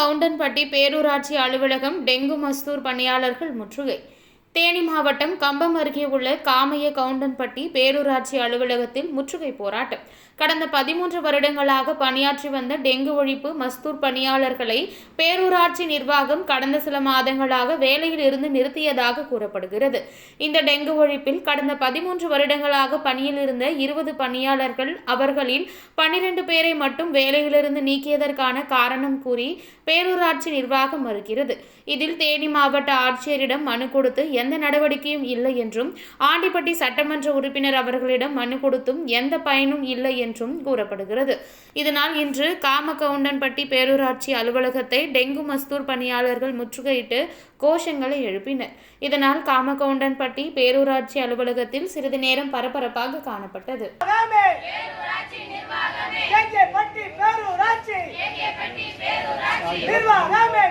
கவுண்டன்பட்டி பேரூராட்சி அலுவலகம் டெங்கு மஸ்தூர் பணியாளர்கள் முற்றுகை. தேனி மாவட்டம் கம்பம் அருகே உள்ள காமைய கவுண்டன்பட்டி பேரூராட்சி அலுவலகத்தில் முற்றுகை போராட்டம். கடந்த பதிமூன்று வருடங்களாக பணியாற்றி வந்த டெங்கு ஒழிப்பு மஸ்தூர் பணியாளர்களை பேரூராட்சி நிர்வாகம் கடந்த சில மாதங்களாக வேலையில் இருந்து நிறுத்தியதாக கூறப்படுகிறது. இந்த டெங்கு ஒழிப்பில் கடந்த பதிமூன்று வருடங்களாக பணியில் இருந்த இருபது பணியாளர்கள் அவர்களில் பனிரெண்டு பேரை மட்டும் வேலையிலிருந்து நீக்கியதற்கான காரணம் கூறி பேரூராட்சி நிர்வாகம் மறுக்கிறது இதில் தேனி மாவட்ட ஆட்சியரிடம் மனு கொடுத்து எந்த நடவடிக்கையும் இல்லை என்றும் ஆண்டிப்பட்டி சட்டமன்ற உறுப்பினர் அவர்களிடம் மனு கொடுத்தும் எந்த பயனும் இல்லை என்றும் கூறப்படுகிறது. இதனால் இன்று காமகவுண்டன்பட்டி பேரூராட்சி அலுவலகத்தை டெங்கு மஸ்தூர் பணியாளர்கள் முற்றுகையிட்டு கோஷங்களை எழுப்பினர். இதனால் காமகவுண்டன்பட்டி பேரூராட்சி அலுவலகத்தில் சிறிது நேரம் பரபரப்பாக காணப்பட்டது. நிர்வாகமே.